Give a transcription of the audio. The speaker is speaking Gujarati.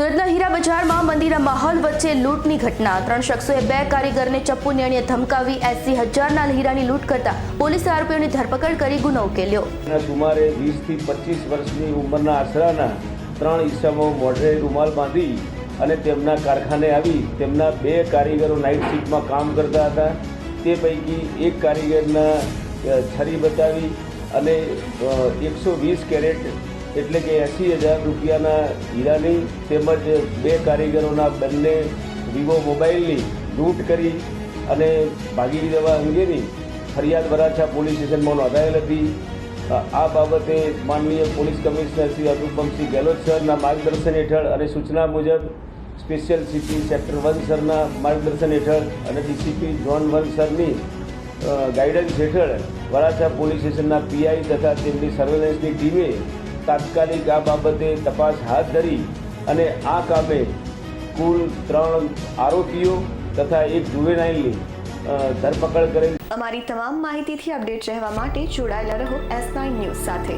સુરતના હીરા બજારમાં મંદિરના માહોલ વચ્ચે લૂંટની ઘટના. ત્રણ શખ્સોએ બે કારીગરને ચપ્પુની અણીએ ધમકાવી એસી હજારના હીરાની લૂંટ કરતા પોલીસે આરોપીઓની ધરપકડ કરી ગુનો ઉકેલ્યો. સુમારે વીસથી પચીસ વર્ષની ઉંમરના આશરાના ત્રણ ઈસમો મોઢે રૂમાલ બાંધી અને તેમના કારખાને આવી તેમના બે કારીગરો નાઇટ શિફ્ટમાં કામ કરતા હતા. તે પૈકી એક કારીગરના છરી બતાવી અને એકસો વીસ કેરેટ એટલે કે એંસી હજાર રૂપિયાના હીરાની તેમજ બે કારીગરોના બંને વિવો મોબાઈલની લૂંટ કરી અને ભાગી દેવા અંગેની ફરિયાદ વરાછા પોલીસ સ્ટેશનમાં નોંધાયેલ હતી. આ બાબતે માનનીય પોલીસ કમિશનર શ્રી અનુપમસિંહ ગેહલોત સરના માર્ગદર્શન હેઠળ અને સૂચના મુજબ સ્પેશિયલ સીપી સેક્ટર વન સરના માર્ગદર્શન હેઠળ અને ડીસીપી ઝોન વન સરની ગાઈડન્સ હેઠળ વરાછા પોલીસ સ્ટેશનના પીઆઈ તથા તેમની સર્વેલન્સની ટીમે તાત્કાલિક આ બાબતે તપાસ હાથ ધરી અને આ કામે કુલ ત્રણ આરોપીઓ તથા એક જુવેનાઇલની ધરપકડ કરેલ. અમારી તમામ માહિતીથી અપડેટ રહેવા માટે જોડાયેલા રહો એસ નાઇન ન્યૂઝ સાથે.